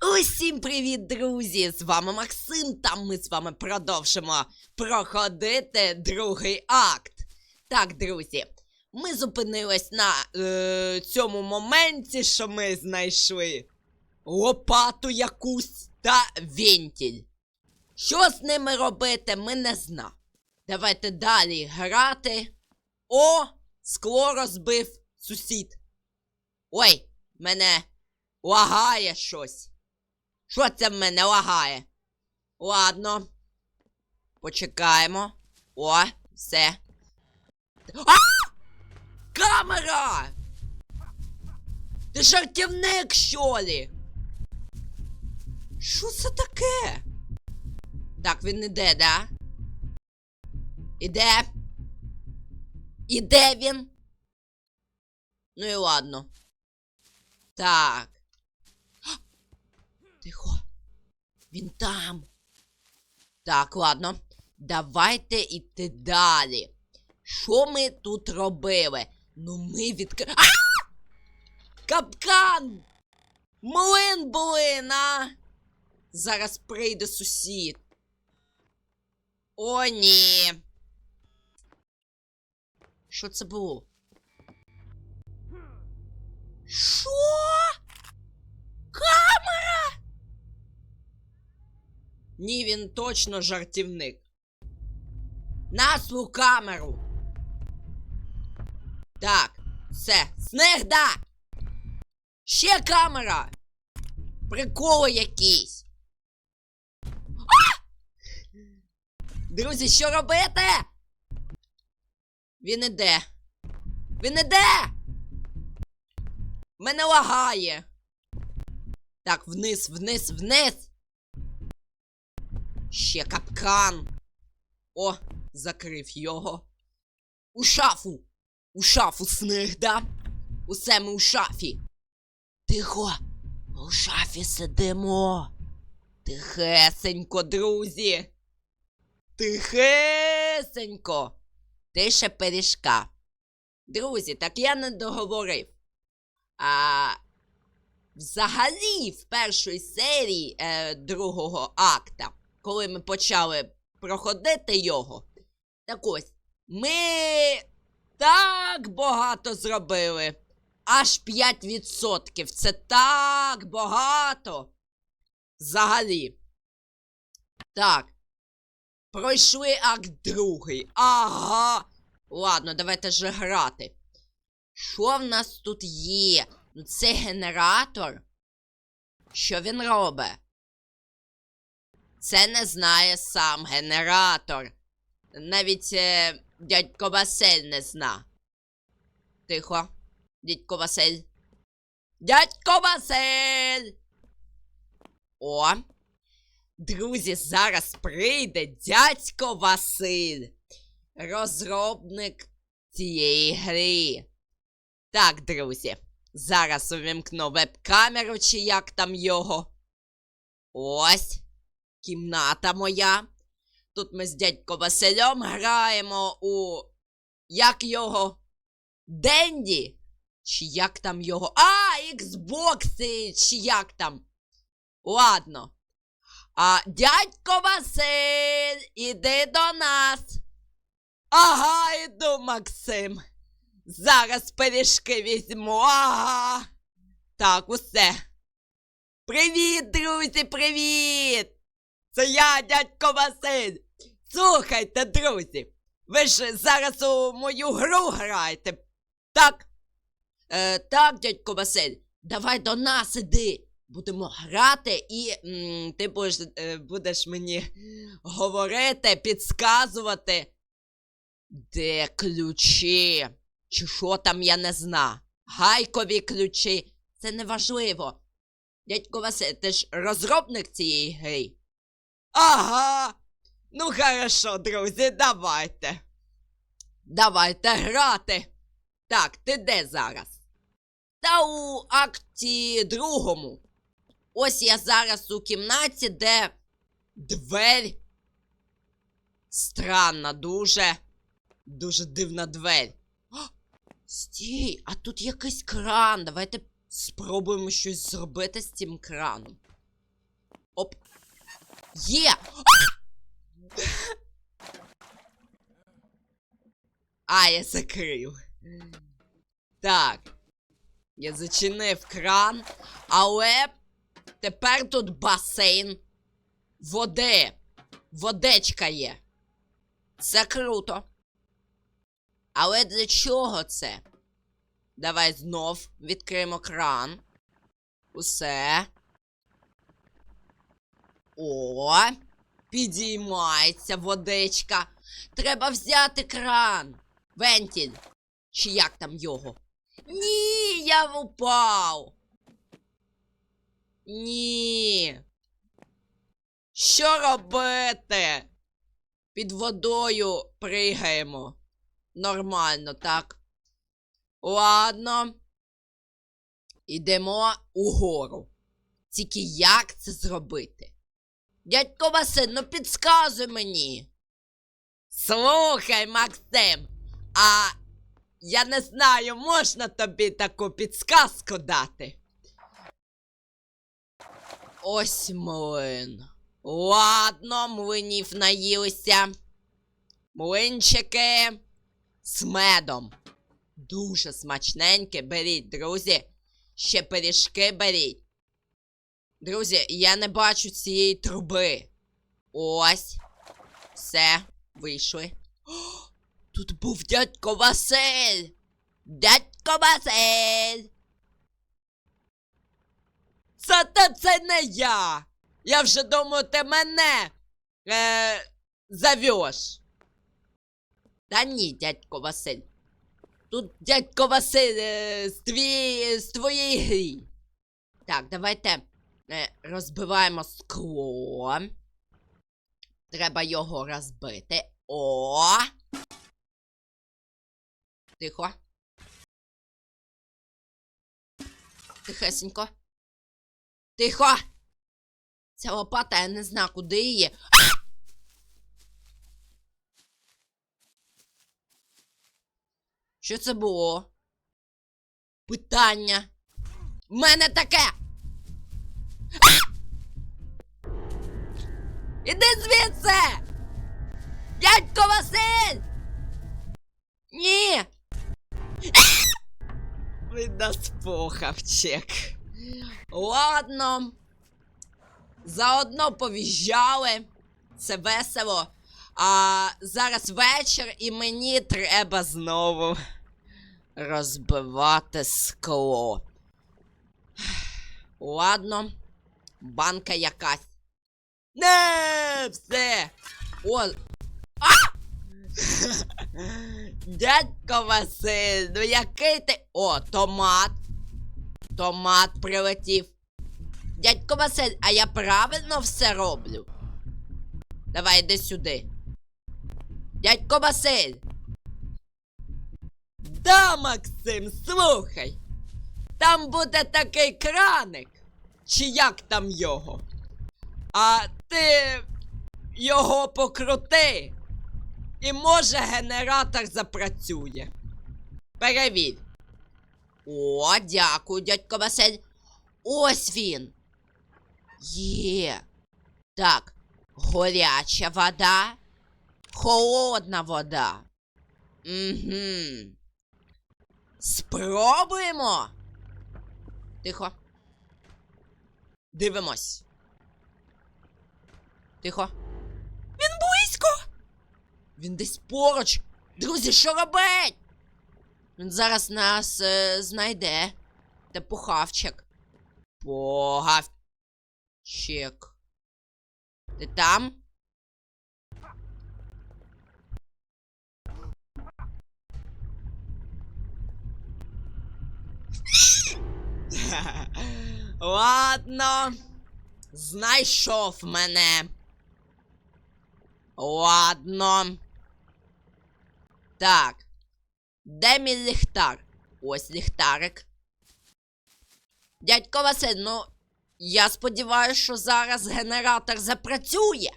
Усім привіт, друзі! З вами Максим, та ми з вами продовжимо проходити другий акт. Так, друзі, ми зупинились на е, цьому моменті, що ми знайшли лопату якусь та вентиль. Що з ними робити, ми не знали. Давайте далі грати. О, скло розбив сусід. Ой, мене лагає щось. Що це в мене лагає? Ладно. Почекаємо. О, все. А! Камера! Ти жартівник, що ли? Що це таке? Так, він іде, да? Іде. Іде він. Ну і ладно. Так. А! Тихо. Він там. Так, ладно. Давайте йти далі. Що ми тут робили? Ну ми відкри... А! Капкан! Млин, блин, а! Зараз прийде сусід. О, ні. Що це було? Що? Камера? Ні, він точно жартівник. Назву камеру. Так, все. Снегда! Ще камера! Приколи якісь. А! Друзі, що робити? Він іде. Він іде! Мене лагає. Так, вниз, вниз, вниз. Ще капкан. О, закрив його. У шафу. У шафу сних, да? Усе ми у шафі. Тихо. У шафі сидимо. Тихесенько, друзі. Тихесенько. Тише пиріжка. Друзі, так я не договорив. А взагалі, в першій серії е, другого акта, коли ми почали проходити його, так ось, ми так багато зробили. Аж 5%. Це так багато. Взагалі. Так. Пройшли акт другий. Ага. Ладно, давайте же грати. Що в нас тут є? Ну, це генератор. Що він робить? Це не знає сам генератор. Навіть е, дядько Василь не зна. Тихо. Дядько Василь. Дядько Василь! О! Друзі, зараз прийде дядько Василь, розробник цієї гри. Так, друзі, зараз увімкну веб-камеру, чи як там його. Ось кімната моя. Тут ми з дядько Василем граємо у. Як його? Денді? Чи як там його? А, Xbox, чи як там? Ладно. А дядько Василь, іди до нас. Ага, іду, Максим. Зараз пиріжки візьму. Ага. Так, усе. Привіт, друзі, привіт! Це я, дядько Василь. Слухайте, друзі. Ви ж зараз у мою гру граєте. Так? Е, так, дядько Василь, давай до нас іди. Будемо грати, і м, ти будеш, е, будеш мені говорити, підсказувати. Де ключі? Чи що там я не зна? Гайкові ключі. Це не важливо. Дядько Василь, ти ж розробник цієї гри? Ага. Ну хорошо, друзі, давайте. Давайте грати. Так, ти де зараз? Та у акті другому. Ось я зараз у кімнаті, де двері. Странна, дуже. Дуже дивна двері. О, стій, а тут якийсь кран. Давайте спробуємо щось зробити з цим краном. Оп. Є! А, я закрив. Так. Я зачинив кран, але тепер тут басейн води. Водичка є. Це круто. Але для чого це? Давай знов відкриємо кран. Усе. О, підіймається водичка. Треба взяти кран. Вентіль. Чи як там його? Ні, я впав. Ні. Що робити? Під водою пригаємо. Нормально, так? Ладно. Ідемо угору. Тільки як це зробити? Дядько Василь, ну підсказуй мені. Слухай, Максим, а я не знаю, можна тобі таку підсказку дати. Ось млин. Ладно, млинів наїлися. Млинчики з медом. Дуже смачненьке. Беріть, друзі. Ще пиріжки беріть. Друзі, я не бачу цієї труби. Ось. Все, вийшли. О, тут був дядько Василь. Дядько Василь. Та це не я. Я вже думаю, ти мене е, завеш. Та ні, дядько Василь. Тут дядько Василь е, з, твій, з твоєї грі. Так, давайте розбиваємо скло. Треба його розбити. О! Тихо. Тихесенько. Тихо! Ця лопата, я не знаю, куди її. А! Що це було? Питання. В мене таке. Він нас. Ладно. Заодно повіжджали. Це весело. А зараз вечір, і мені треба знову розбивати скло. Ладно, банка якась. Не, все. О. А! Дядько Василь, ну який ти. О, томат. Томат прилетів. Дядько Василь, а я правильно все роблю? Давай йди сюди. Дядько Василь. Да, Максим, слухай. Там буде такий краник. Чи як там його? А ти його покрути. І може генератор запрацює. Перевір. О, дякую, дядько Василь. Ось він. Є. Так, горяча вода, холодна вода. Угу. Спробуємо. Тихо. Дивимось. Тихо. Він десь поруч. Друзі, що робить? Він зараз нас е, знайде. Та пухавчик. Погавчик. Ти там? Ладно. Знайшов мене. Ладно. Так. Де мій ліхтар? Ось ліхтарик. Дядько Василь, ну. Я сподіваюся, що зараз генератор запрацює.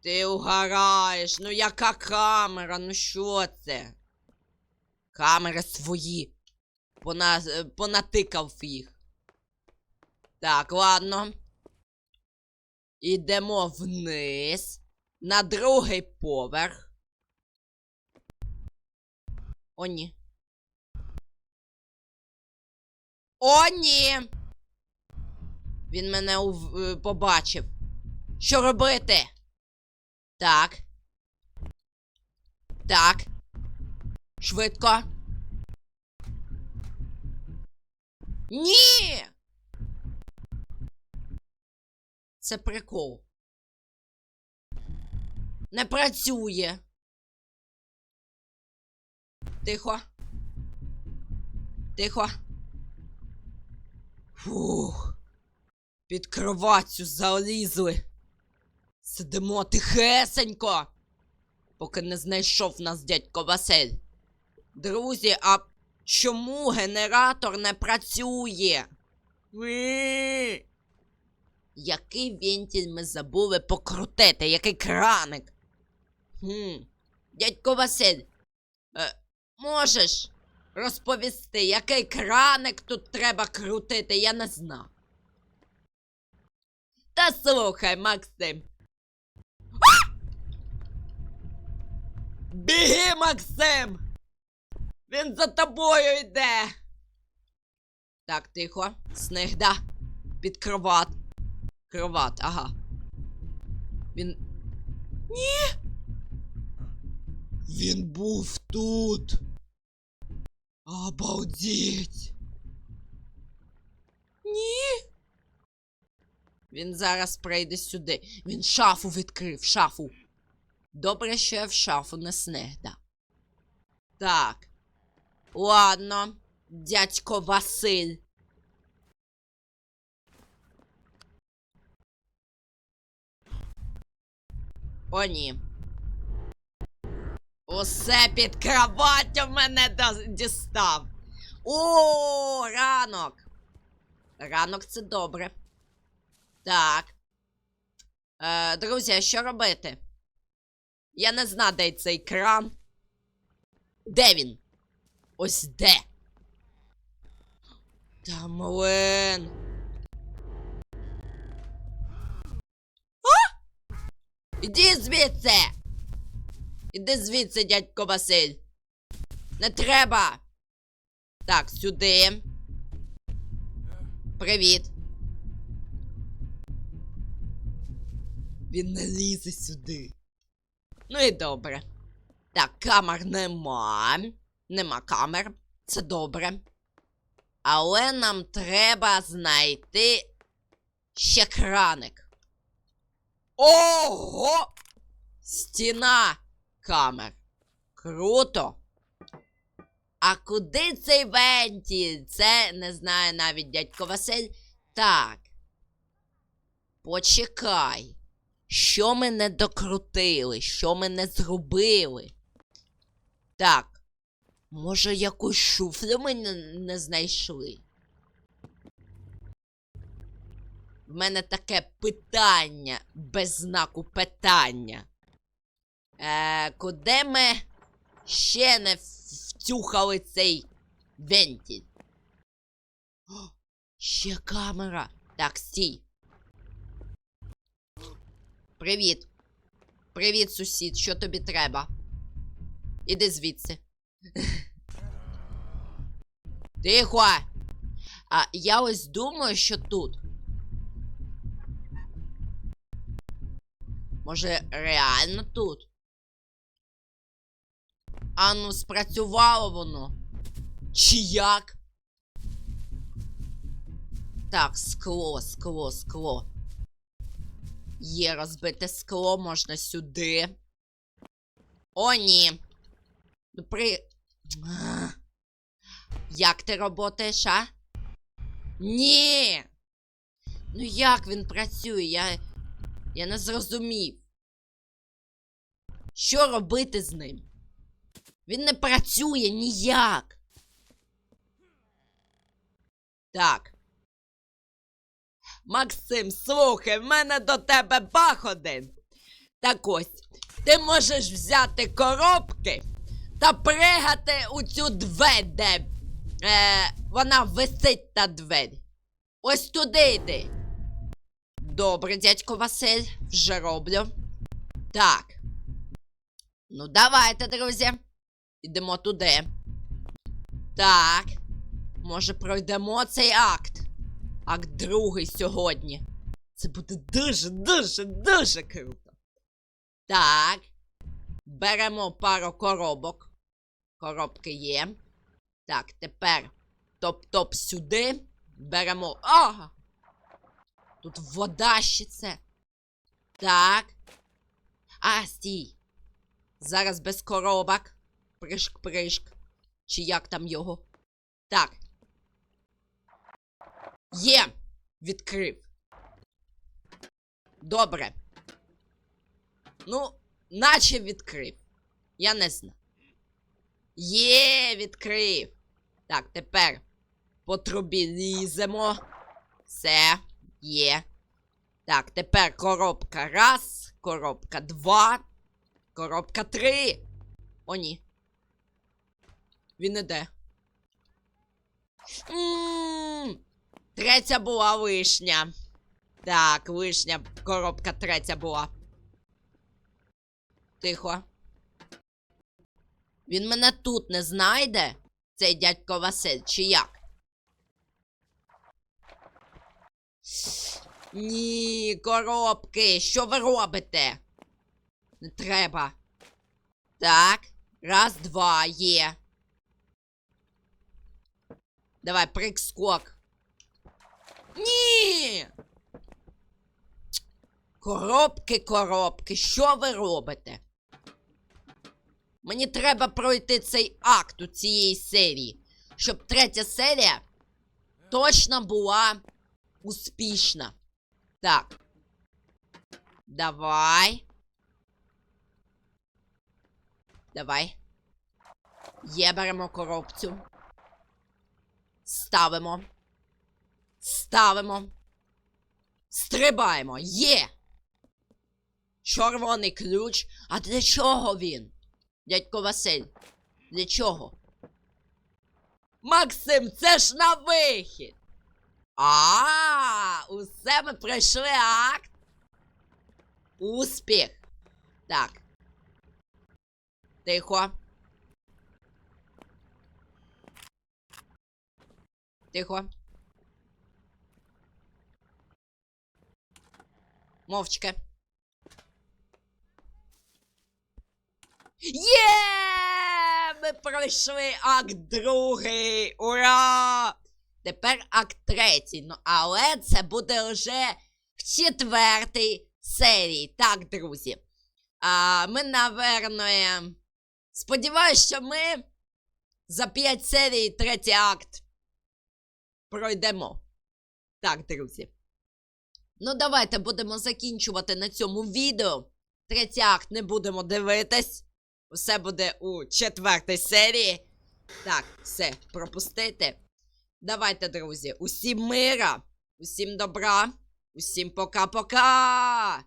Ти угораєш, ну яка камера, ну що це? Камери свої. Пона... е, Понатикав їх. Так, ладно. Ідемо вниз. На другий поверх. О, ні. О, ні. Він мене ув- е, побачив. Що робити? Так. Так. Швидко. Ні! Це прикол. Не працює. Тихо. Тихо. Фух. Під кроваттю залізли. Сидимо тихесенько. Поки не знайшов нас дядько Василь. Друзі, а чому генератор не працює? Який вентиль ми забули покрутити, який краник? Хм. Дядько Василь, е, можеш розповісти, який краник тут треба крутити, я не знав. Та слухай, Максим. А! Біги, Максим! Він за тобою йде. Так, тихо. Снегда. Під кроват. Кроват, ага. Він. Ні. Він був тут. Обалдіть. Ні. Він зараз прийде сюди. Він шафу відкрив, шафу. Добре, що я в шафу не снегда. Так. Ладно, дядько Василь. О, ні. Усе під кроваттю мене дістав. О, ранок. Ранок це добре. Так. Е, друзі, а що робити? Я не знаю, де цей кран. Де він? Ось де. Та млин. А? Іди звідси. Іди звідси, дядько Василь. Не треба. Так, сюди. Привіт. Він не лізе сюди. Ну і добре. Так, камер нема. Нема камер. Це добре. Але нам треба знайти ще краник. Ого! Стіна камер. Круто. А куди цей вентиль? Це не знає навіть дядько Василь. Так. Почекай. Що ми не докрутили? Що ми не зробили? Так. Може, якусь шуфлю ми не знайшли? В мене таке питання без знаку питання. Е, куди ми ще не втюхали цей вентиль? О, ще камера. Так, стій. Привіт. Привіт, сусід. Що тобі треба? Іди звідси. Тихо. А я ось думаю, що тут. Може, реально тут? А ну, спрацювало воно. Чи як? Так, скло, скло, скло. Є розбите скло, можна сюди. О, ні. Ну, При. Як ти работаєш, а? Ні. Ну як він працює? Я. Я не зрозумів. Що робити з ним? Він не працює ніяк. Так. Максим, слухай, в мене до тебе бах один. Так ось, ти можеш взяти коробки та пригати у цю двері, де е, вона висить та двері. Ось туди йди. Добре, дядько Василь, вже роблю. Так. Ну, давайте, друзі. Ідемо туди. Так. Може, пройдемо цей акт. Акт другий сьогодні. Це буде дуже, дуже, дуже круто. Так. Беремо пару коробок. Коробки є. Так, тепер топ-топ сюди. Беремо. Ага! Тут вода ще це. Так. А, стій. Зараз без коробок. Пришк-пришк. Чи як там його? Так. Є! Відкрив. Добре. Ну, наче відкрив. Я не знаю. Є, відкрив. Так, тепер по трубі ліземо. Все, є. Так, тепер коробка раз, коробка два, коробка три. О, ні. Він іде. Ммм. Третя була вишня. Так, вишня, коробка третя була. Тихо. Він мене тут не знайде, цей дядько Василь, чи як? Ні, коробки, що ви робите? Не треба. Так, раз, два, є. Давай, прыг-скок. Ні! Коробки, коробки, що ви робите? Мені треба пройти цей акт у цієї серії, щоб третя серія точно була успішна. Так. Давай. Давай. Є, беремо коробцю. Ставимо. Ставимо. Стрибаємо. Є. Червоний ключ. А для чого він? Дядько Василь. Для чого? Максим, це ж на вихід. А, усе ми пройшли акт. Успіх. Так. Тихо. Тихо. Мовчки. Є! Ми пройшли акт другий! Ура! Тепер акт третій. Ну, але це буде вже в четвертій серії. Так, друзі. А, Ми, наверное, сподіваюся, що ми за 5 серій третій акт пройдемо. Так, друзі. Ну, давайте будемо закінчувати на цьому відео. Третій акт не будемо дивитись. Усе буде у четвертій серії. Так, все, пропустити. Давайте, друзі, усім мира, усім добра, усім пока-пока.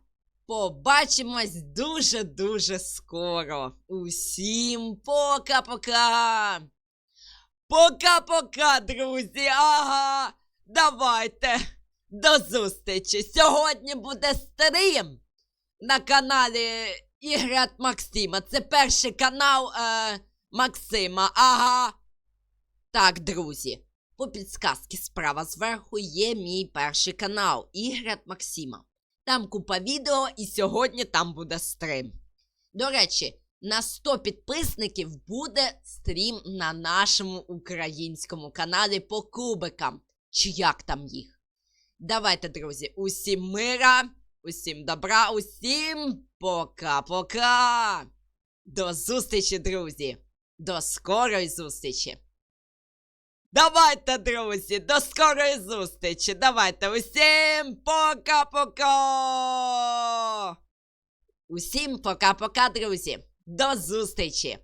Побачимось дуже-дуже скоро. Усім пока-пока. Пока-пока, друзі. Ага. Давайте. До зустрічі. Сьогодні буде стрім на каналі від Максима. Це перший канал е, Максима. Ага. Так, друзі. По підсказці справа зверху є мій перший канал Ігри Максима. Там купа відео, і сьогодні там буде стрім. До речі, на 100 підписників буде стрім на нашому українському каналі по кубикам. Чи як там їх? Давайте, друзі, усім мира, усім добра, усім пока-пока. До зустрічі, друзі. До скорої зустрічі. Давайте, друзі, до скорої зустрічі. Давайте усім пока-пока. Усім пока-пока, друзі. До зустрічі.